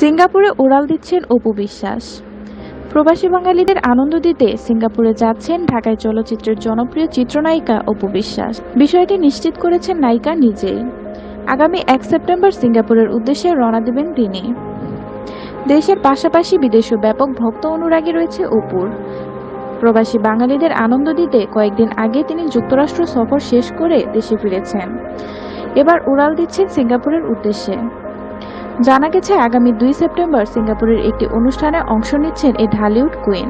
সিঙ্গাপুরে উড়াল দিচ্ছেন অপু বিশ্বাস। প্রবাসী বাঙালিদের আনন্দ দিতে সিঙ্গাপুরে যাচ্ছেন ঢাকায় চলচ্চিত্রের জনপ্রিয় চিত্রনায়িকা অপু বিশ্বাস। বিষয়টি নিশ্চিত করেছেন নায়িকা নিজেই। আগামী এক সেপ্টেম্বর সিঙ্গাপুরের উদ্দেশ্যে রওনা দেবেন তিনি। দেশের পাশাপাশি বিদেশেও ব্যাপক ভক্ত অনুরাগী রয়েছে অপুর। প্রবাসী বাঙালিদের আনন্দ দিতে কয়েকদিন আগে তিনি যুক্তরাষ্ট্র সফর শেষ করে দেশে ফিরেছেন। এবার উড়াল দিচ্ছেন সিঙ্গাপুরের উদ্দেশ্যে। জানা গেছে, আগামী দুই সেপ্টেম্বর সিঙ্গাপুরের একটি অনুষ্ঠানে অংশ নিচ্ছেন এই ঢালিউড কুইন।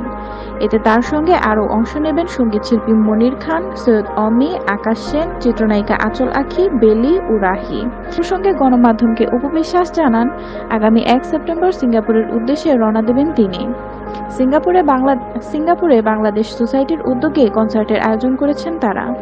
এতে তার সঙ্গে আরও অংশ নেবেন সংগীত শিল্পী মনির খান, সৈয়দ অমি, আকাশ সেন, চিত্রনায়িকা আচল আখি, বেলি ও রাহি। প্রসঙ্গে গণমাধ্যমকে উপবিশ্বাস জানান, আগামী এক সেপ্টেম্বর সিঙ্গাপুরের উদ্দেশ্যে রওনা দেবেন তিনি। সিঙ্গাপুরে বাংলা সিঙ্গাপুরে বাংলাদেশ সোসাইটির উদ্যোগে কনসার্টের আয়োজন করেছেন তারা।